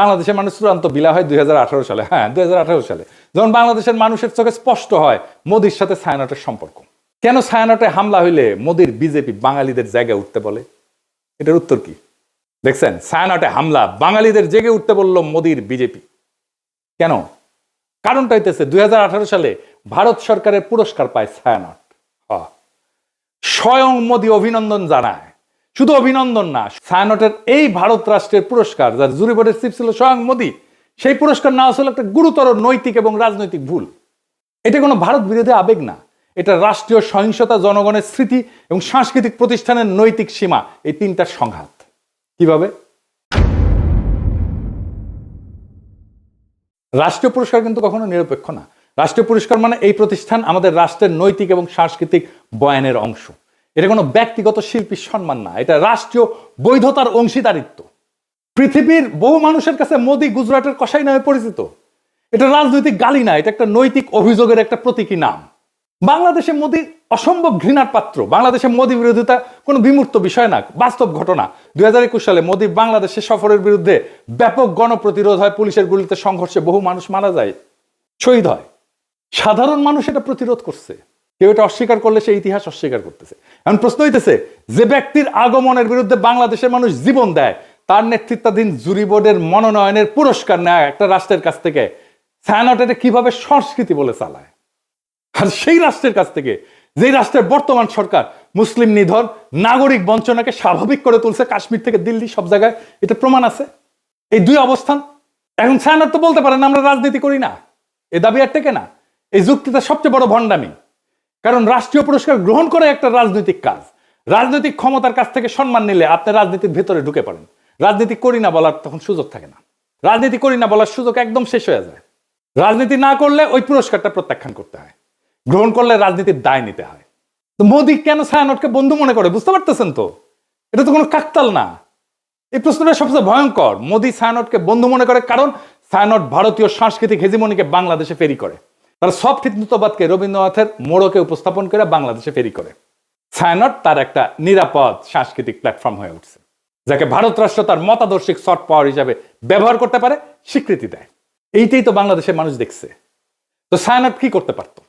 বাংলাদেশের মানুষ চূড়ান্ত বিলা হয় দুই সালে। হ্যাঁ দুই সালে। যখন বাংলাদেশের মানুষের চোখে স্পষ্ট হয় মোদির সাথে ছায়ানটের সম্পর্ক। কেন ছায়ানটে হামলা হইলে মোদির বিজেপি বাঙালিদের জায়গায় উঠতে বলে? এটার উত্তর কি? দেখছেন ছায়ানটে হামলা বাঙালিদের জেগে উঠতে বলল মোদির বিজেপি। কেন? কারণটা হইতেছে, দুই হাজার আঠারো সালে ভারত সরকারের পুরস্কার পায় ছায়ানট স্বয়ং মোদী অভিনন্দন জানায়। শুধু অভিনন্দন না ছায়ানটের এই ভারত রাষ্ট্রের পুরস্কার যার জুরি বোর্ডের চিফ ছিল স্বয়ং মোদী, সেই পুরস্কার না আসলে একটা গুরুতর নৈতিক এবং রাজনৈতিক ভুল। এটা কোনো ভারত বিরোধী আবেগ না। এটা রাষ্ট্রীয় সহিংসতা, জনগণের স্মৃতি এবং সাংস্কৃতিক প্রতিষ্ঠানের নৈতিক সীমা, এই তিনটার সংঘাত। কীভাবে? রাষ্ট্রীয় পুরস্কার কিন্তু কখনো নিরপেক্ষ না। রাষ্ট্রীয় পুরস্কার মানে এই প্রতিষ্ঠান আমাদের রাষ্ট্রের নৈতিক এবং সাংস্কৃতিক বয়ানের অংশ। এটা কোনো ব্যক্তিগত শিল্পীর সম্মান না, এটা রাষ্ট্রীয় বৈধতার অংশীদারিত্ব। পৃথিবীর বহু মানুষের কাছে মোদি গুজরাটের কষাই নামে পরিচিত। এটা রাজনৈতিক গালি না, এটা একটা নৈতিক অভিযোগের একটা প্রতীকী নাম। বাংলাদেশে মোদি অসম্ভব ঘৃণার পাত্র, বাংলাদেশে মোদি বিরোধিতা কোনো বিমূর্ত বিষয় না, বাস্তব ঘটনা। দুই হাজার একুশ সালে মোদি বাংলাদেশে সফরের বিরুদ্ধে ব্যাপক গণপ্রতিরোধ হয়, পুলিশের গুলিতে সংঘর্ষে বহু মানুষ মারা যায়, শহীদ হয়। সাধারণ মানুষ এটা প্রতিরোধ করছে। কেউ এটা অস্বীকার করলে সে ইতিহাস অস্বীকার করতেছে। এখন প্রশ্ন হইতেছে, যে ব্যক্তির আগমনের বিরুদ্ধে বাংলাদেশের মানুষ জীবন দেয়, তার নেতৃত্বাধীন জুরি বোর্ডের মনোনয়নের পুরস্কার নেয় একটা রাষ্ট্রের কাছ থেকে ছায়ানট এটা কীভাবে সংস্কৃতি বলে চালায়? আর সেই রাষ্ট্রের কাছ থেকে, যেই রাষ্ট্রের বর্তমান সরকার, মুসলিম নিধন, নাগরিক বঞ্চনাকে স্বাভাবিক করে তুলছে, কাশ্মীর থেকে দিল্লি, সব জায়গায় এটা প্রমাণ আছে। এই দুই অবস্থান, এখন ছায়ানট তো বলতে পারেন আমরা রাজনীতি করি না। এ দাবি আর টেকে না। এই যুক্তিটা সবচেয়ে বড় ভণ্ডামি। কারণ রাষ্ট্রীয় পুরস্কার গ্রহণ করে একটা রাজনৈতিক কাজ। রাজনৈতিক ক্ষমতার কাছ থেকে সম্মান নিলে আপনি রাজনীতির ভেতরে ঢুকে পড়েন। রাজনীতি করি না বলার তখন সুযোগ থাকে না। রাজনীতি করি না বলার সুযোগ একদম শেষ হয়ে যায়। রাজনীতি না করলে ওই পুরস্কারটা প্রত্যাখ্যান করতে হয়। গ্রহণ করলে রাজনীতির দায় নিতে হয়। তো মোদি কেন ছায়ানটকে বন্ধু মনে করে, বুঝতে পারতেছেন তো? এটা তো কোনো কাকতাল না। এই প্রশ্নটা সবচেয়ে ভয়ঙ্কর। মোদি ছায়ানটকে বন্ধু মনে করে কারণ ছায়ানট ভারতীয় সাংস্কৃতিক হেজিমনিকে বাংলাদেশে ফেরি করে। তারা সফট হিন্দুত্ববাদকে রবীন্দ্রনাথের মোড়কে উপস্থাপন করে বাংলাদেশে ফেরি করে। ছায়ানট তার একটা নিরাপদ সাংস্কৃতিক প্ল্যাটফর্ম হয়ে উঠছে, যাকে ভারত রাষ্ট্র তার মতাদর্শিক সফট পাওয়ার হিসাবে ব্যবহার করতে পারে, স্বীকৃতি দেয়। এইটাই তো বাংলাদেশের মানুষ দেখছে। তো ছায়ানট কি করতে পারতো?